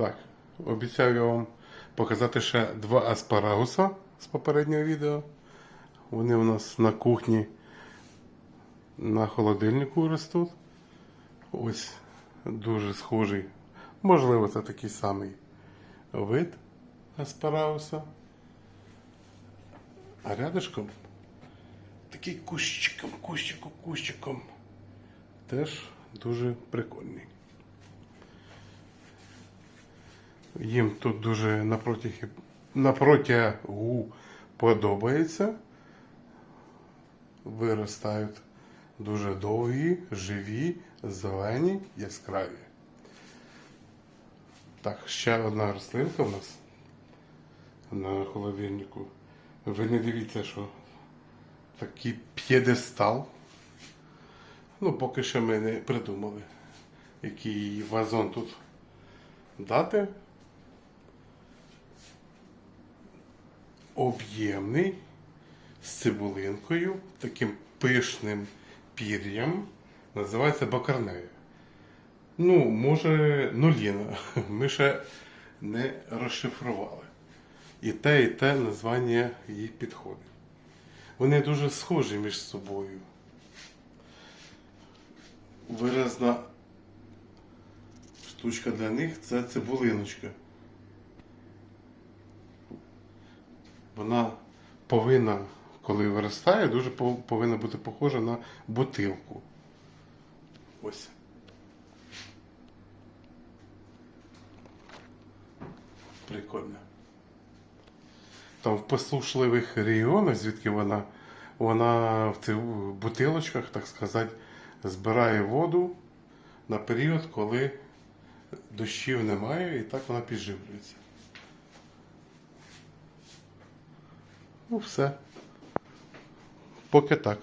Так, обіцяв я вам показати ще два аспарагуса з попереднього відео. Вони у нас на кухні на холодильнику ростуть. Ось дуже схожий. Можливо, це такий самий вид аспарагуса. А рядышком такий кущиком, кущиком, кущиком. Теж дуже прикольний. Їм тут дуже напротяг, напротягу подобається. Виростають дуже довгі, живі, зелені, яскраві. Так, ще одна рослинка в нас на холодильнику. Ви не дивіться, що такий п'єдестал. Ну, поки що ми не придумали, який вазон тут дати. Об'ємний, з цибулинкою, таким пишним пір'ям. Називається бакарнея. Ну, може, нуліна. Ми ще не розшифрували. І те, і те названня їй підходить. Вони дуже схожі між собою. Виразна штучка для них це цибулиночка. Вона повинна, коли виростає, дуже повинна бути похожа на бутилку. Ось. Прикольно. Там в послушливих регіонах, звідки вона, вона в цих бутилочках, так сказати, збирає воду на період, коли дощів немає, і так вона підживлюється. Ну, все. Поки так.